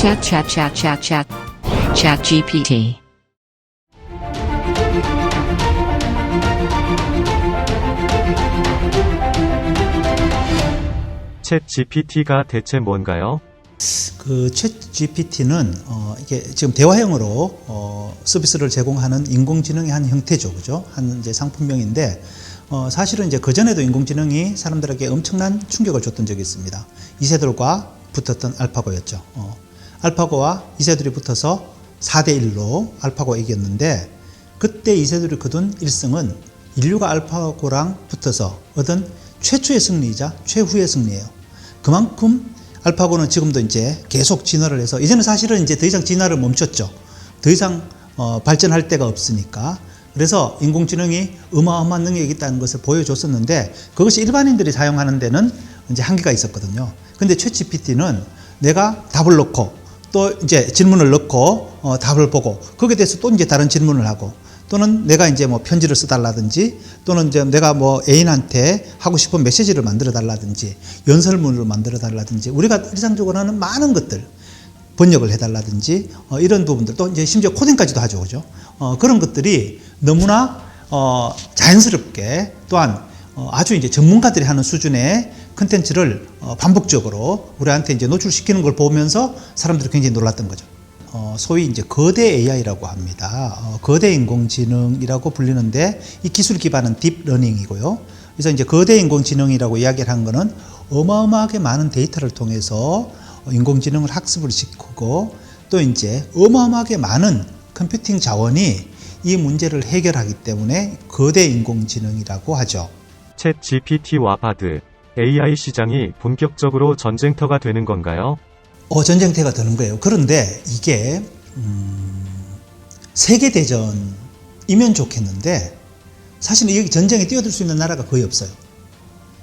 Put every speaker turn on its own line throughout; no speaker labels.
Chat chat chat chat chat. Chat GPT.
챗 GPT가 대체 뭔가요?
그 챗GPT는 어, 이게 지금 대화형으로 어, 서비스를 제공하는 인공지능의 한 형태죠, 그죠? 한 이제 상품명인데 어, 사실은 이제 그 전에도 인공지능이 사람들에게 엄청난 충격을 줬던 적이 있습니다. 이세돌과 붙었던 알파고였죠. 어, 알파고와 이세돌이 붙어서 4대 1로 알파고가 이겼는데 그때 이세돌이 거둔 1승은 인류가 알파고랑 붙어서 얻은 최초의 승리이자 최후의 승리예요. 그만큼 알파고는 지금도 이제 계속 진화를 해서 이제는 사실은 이제 더 이상 진화를 멈췄죠. 더 이상 어, 발전할 데가 없으니까. 그래서 인공지능이 어마어마한 능력이 있다는 것을 보여줬었는데 그것이 일반인들이 사용하는 데는 이제 한계가 있었거든요. 근데 챗GPT는 내가 답을 넣고 또 이제 질문을 넣고 어, 답을 보고 거기에 대해서 또 이제 다른 질문을 하고 또는 내가 이제 뭐 편지를 써달라든지 또는 이제 내가 뭐 애인한테 하고 싶은 메시지를 만들어 달라든지 연설문을 만들어 달라든지 우리가 일상적으로 하는 많은 것들 번역을 해달라든지 어, 이런 부분들 또 이제 심지어 코딩까지도 하죠, 그죠? 어, 그런 것들이 너무나 어, 자연스럽게 또한 어, 아주 이제 전문가들이 하는 수준의 컨텐츠를 어, 반복적으로 우리한테 이제 노출시키는 걸 보면서 사람들이 굉장히 놀랐던 거죠. 어, 소위 이제 거대 AI라고 합니다. 어, 거대 인공지능이라고 불리는데 이 기술 기반은 딥러닝이고요. 그래서 이제 거대 인공지능이라고 이야기를 한 거는 어마어마하게 많은 데이터를 통해서 어, 인공지능을 학습을 시키고 또 이제 어마어마하게 많은 컴퓨팅 자원이 이 문제를 해결하기 때문에 거대 인공지능이라고 하죠.
챗 GPT와 바드, AI 시장이 본격적으로 전쟁터가 되는 건가요?
어, 전쟁터가 되는 거예요. 그런데 이게 음, 세계 대전이면 좋겠는데 사실은 여기 전쟁에 뛰어들 수 있는 나라가 거의 없어요.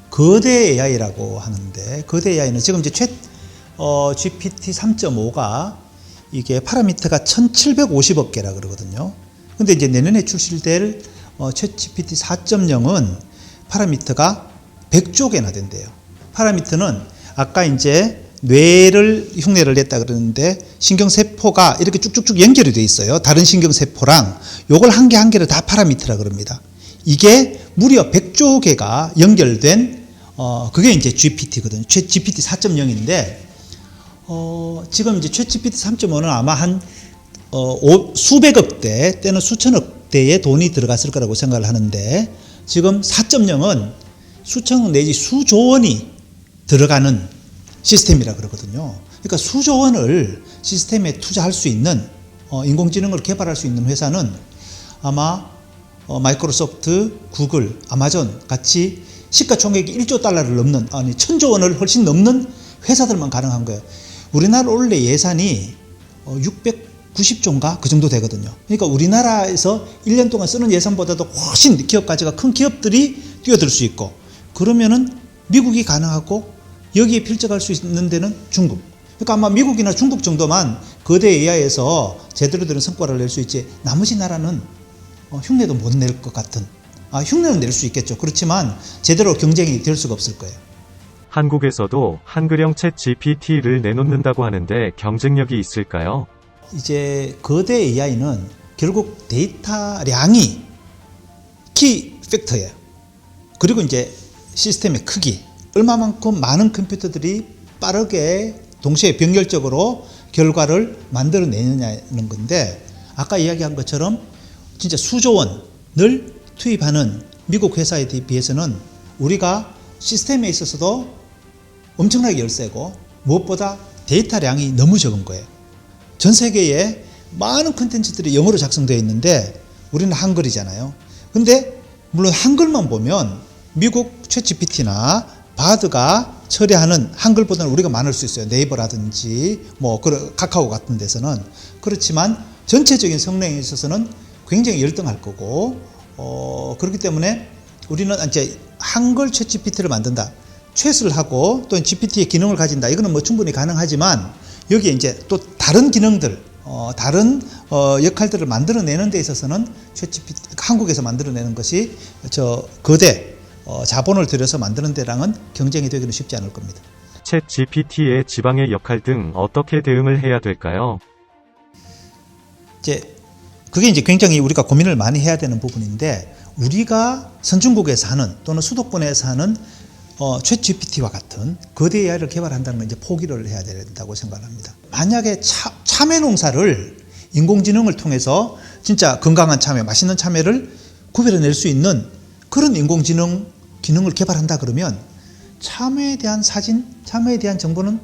거대 AI라고 하는데 거대 AI는 지금 이제 최 어, GPT 3.5가 이게 파라미터가 1,750억 개라 그러거든요. 근데 이제 내년에 출시될 어, 챗 GPT 4.0은 파라미터가 100조 개나 된대요. 파라미터는 아까 이제 뇌를 흉내를 냈다 그러는데 신경세포가 이렇게 쭉쭉쭉 연결이 돼 있어요. 다른 신경세포랑 요걸 한 개 한 개를 다 파라미터라 그럽니다. 이게 무려 100조 개가 연결된 어 그게 이제 GPT거든요. 최 GPT 4.0인데 어 지금 이제 최 GPT 3.5는 아마 한 어, 오- 수백억 대 때는 수천억 대의 돈이 들어갔을 거라고 생각을 하는데 지금 4.0은 수천억 내지 수조 원이 들어가는 시스템이라 그러거든요. 그러니까 수조 원을 시스템에 투자할 수 있는 어, 인공지능을 개발할 수 있는 회사는 아마 어, 마이크로소프트, 구글, 아마존 같이 시가총액이 1조 달러를 넘는 아니 천조 원을 훨씬 넘는 회사들만 가능한 거예요. 우리나라 원래 예산이 어, 690조인가 그 정도 되거든요. 그러니까 우리나라에서 1년 동안 쓰는 예산보다도 훨씬 기업 가치가 큰 기업들이 뛰어들 수 있고 그러면은 미국이 가능하고 여기에 필적할 수 있는 데는 중국. 그러니까 아마 미국이나 중국 정도만 거대 AI에서 제대로 된 성과를 낼 수 있지 나머지 나라는 어, 흉내도 못 낼 것 같은. 아, 흉내는 낼 수 있겠죠. 그렇지만 제대로 경쟁이 될 수가 없을 거예요.
한국에서도 한글형 챗 GPT를 내놓는다고 하는데 경쟁력이 있을까요?
이제 거대 AI는 결국 데이터량이 키 팩터예요. 그리고 이제 시스템의 크기, 얼마만큼 많은 컴퓨터들이 빠르게 동시에 병렬적으로 결과를 만들어내느냐는 건데 아까 이야기한 것처럼 진짜 수조 원을 투입하는 미국 회사에 비해서는 우리가 시스템에 있어서도 엄청나게 열세고 무엇보다 데이터량이 너무 적은 거예요. 전 세계에 많은 컨텐츠들이 영어로 작성되어 있는데 우리는 한글이잖아요. 근데 물론 한글만 보면 미국 챗GPT나 바드가 처리하는 한글보다는 우리가 많을 수 있어요. 네이버라든지 뭐 카카오 같은 데서는 그렇지만 전체적인 성능에 있어서는 굉장히 열등할 거고 어 그렇기 때문에 우리는 이제 한글 챗GPT를 만든다. 챗을 하고 또 GPT의 기능을 가진다. 이거는 뭐 충분히 가능하지만 여기에 이제 또 다른 기능들, 어, 다른 어, 역할들을 만들어내는 데 있어서는 챗GPT 한국에서 만들어내는 것이 저 거대 어, 자본을 들여서 만드는 데랑은 경쟁이 되기는 쉽지 않을 겁니다.
챗 GPT의 지방의 역할 등 어떻게 대응을 해야 될까요?
이제 그게 이제 굉장히 우리가 고민을 많이 해야 되는 부분인데 우리가 선진국에서 하는 또는 수도권에서 하는 어, 챗 GPT와 같은 거대 AI를 개발한다는 건 이제 포기를 해야 된다고 생각합니다. 만약에 차, 참외 농사를 인공지능을 통해서 진짜 건강한 참외, 맛있는 참외를 구별해낼 수 있는 그런 인공지능 기능을 개발한다 그러면 참외에 대한 사진, 참외에 대한 정보는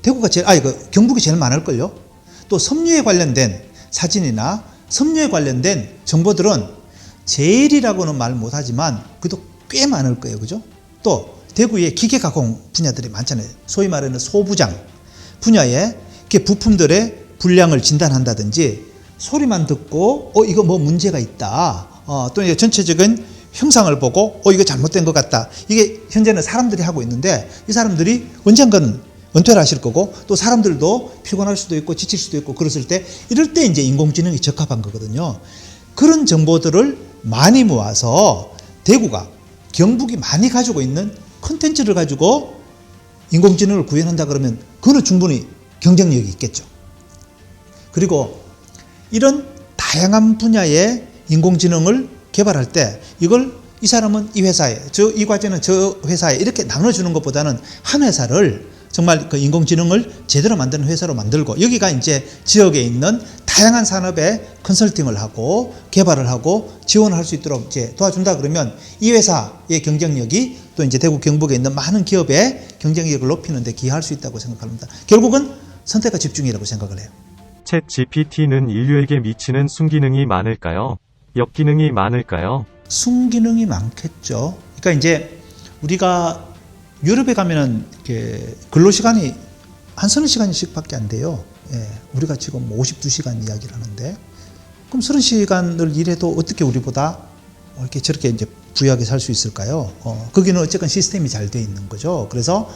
대구가 제일, 아니, 그 경북이 제일 많을걸요? 또 섬유에 관련된 사진이나 섬유에 관련된 정보들은 제일이라고는 말 못하지만 그래도 꽤 많을 거예요. 그죠? 또 대구에 기계 가공 분야들이 많잖아요. 소위 말하는 소부장 분야에 이렇게 부품들의 불량을 진단한다든지 소리만 듣고 어 이거 뭐 문제가 있다. 어, 또 이제 전체적인 형상을 보고 어 이거 잘못된 것 같다. 이게 현재는 사람들이 하고 있는데 이 사람들이 언젠가는 은퇴를 하실 거고 또 사람들도 피곤할 수도 있고 지칠 수도 있고 그랬을 때 이럴 때 이제 인공지능이 적합한 거거든요. 그런 정보들을 많이 모아서 대구가 경북이 많이 가지고 있는 컨텐츠를 가지고 인공지능을 구현한다 그러면 그거는 충분히 경쟁력이 있겠죠. 그리고 이런 다양한 분야의 인공지능을 개발할 때 이걸 이 사람은 이 회사에, 저 이 과제는 저 회사에 이렇게 나눠주는 것보다는 한 회사를 정말 그 인공지능을 제대로 만드는 회사로 만들고 여기가 이제 지역에 있는 다양한 산업에 컨설팅을 하고 개발을 하고 지원을 할 수 있도록 이제 도와준다 그러면 이 회사의 경쟁력이 또 이제 대구 경북에 있는 많은 기업의 경쟁력을 높이는 데 기여할 수 있다고 생각합니다. 결국은 선택과 집중이라고 생각을 해요.
챗 GPT는 인류에게 미치는 순기능이 많을까요? 역기능이 많을까요?
순기능이 많겠죠. 그러니까 이제 우리가 유럽에 가면은 이렇게 근로 시간이 한 서너 시간씩밖에 안 돼요. 예, 우리가 지금 52시간 이야기를 하는데 그럼 서너 시간을 일해도 어떻게 우리보다 이렇게 저렇게 이제 부유하게 살 수 있을까요? 어, 거기는 어쨌건 시스템이 잘 돼 있는 거죠. 그래서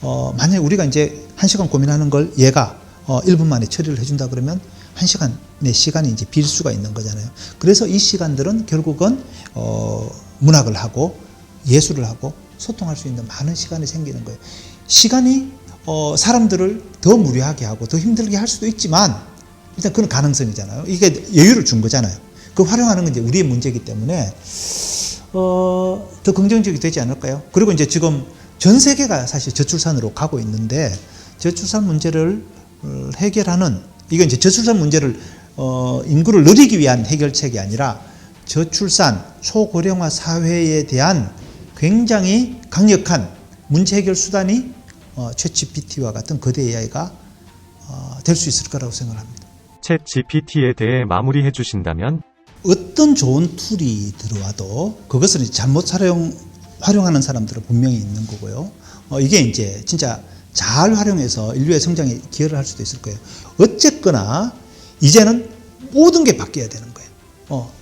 어, 만약에 우리가 이제 한 시간 고민하는 걸 얘가 어, 1분 만에 처리를 해준다 그러면 한 시간 내 시간이 이제 빌 수가 있는 거잖아요. 그래서 이 시간들은 결국은 어, 문학을 하고 예술을 하고 소통할 수 있는 많은 시간이 생기는 거예요. 시간이 어, 사람들을 더 무료하게 하고 더 힘들게 할 수도 있지만 일단 그건 가능성이잖아요. 이게 여유를 준 거잖아요. 그 활용하는 건 이제 우리의 문제이기 때문에 어, 더 긍정적이 되지 않을까요? 그리고 이제 지금 전 세계가 사실 저출산으로 가고 있는데 저출산 문제를 어, 해결하는 이건 이제 저출산 문제를 어, 인구를 늘리기 위한 해결책이 아니라 저출산 초고령화 사회에 대한 굉장히 강력한 문제 해결 수단이 어, 챗 GPT와 같은 거대 AI가 어, 될수 있을 거라고 생각합니다.
챗 GPT에 대해 마무리해 주신다면
어떤 좋은 툴이 들어와도 그것을 잘못 활용, 활용하는 사람들은 분명히 있는 거고요. 어, 이게 이제 진짜 잘 활용해서 인류의 성장에 기여를 할 수도 있을 거예요. 어쨌거나 이제는 모든 게 바뀌어야 되는 거예요. 어,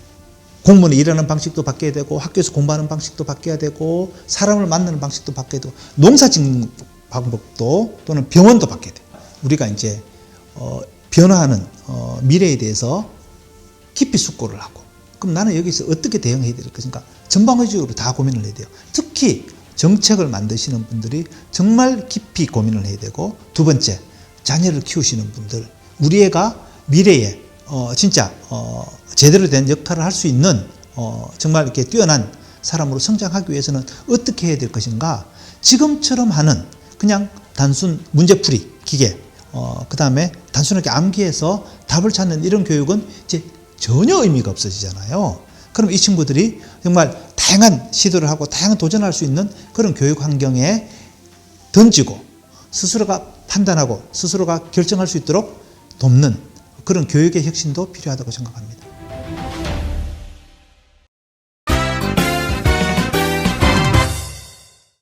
공무원이 일하는 방식도 바뀌어야 되고 학교에서 공부하는 방식도 바뀌어야 되고 사람을 만나는 방식도 바뀌어야 되고 농사 짓는 방법도 또는 병원도 바뀌어야 돼요. 우리가 이제 어, 변화하는 어, 미래에 대해서 깊이 숙고를 하고 그럼 나는 여기서 어떻게 대응해야 될 것인가 전방위적으로 다 고민을 해야 돼요. 특히 정책을 만드시는 분들이 정말 깊이 고민을 해야 되고 두 번째 자녀를 키우시는 분들 우리 애가 미래에 어, 진짜 어, 제대로 된 역할을 할 수 있는 어, 정말 이렇게 뛰어난 사람으로 성장하기 위해서는 어떻게 해야 될 것인가 지금처럼 하는 그냥 단순 문제풀이 기계 어, 그 다음에 단순하게 암기해서 답을 찾는 이런 교육은 이제 전혀 의미가 없어지잖아요. 그럼 이 친구들이 정말 다양한 시도를 하고 다양한 도전할 수 있는 그런 교육 환경에 던지고 스스로가 판단하고 스스로가 결정할 수 있도록 돕는 그런 교육의 혁신도 필요하다고 생각합니다.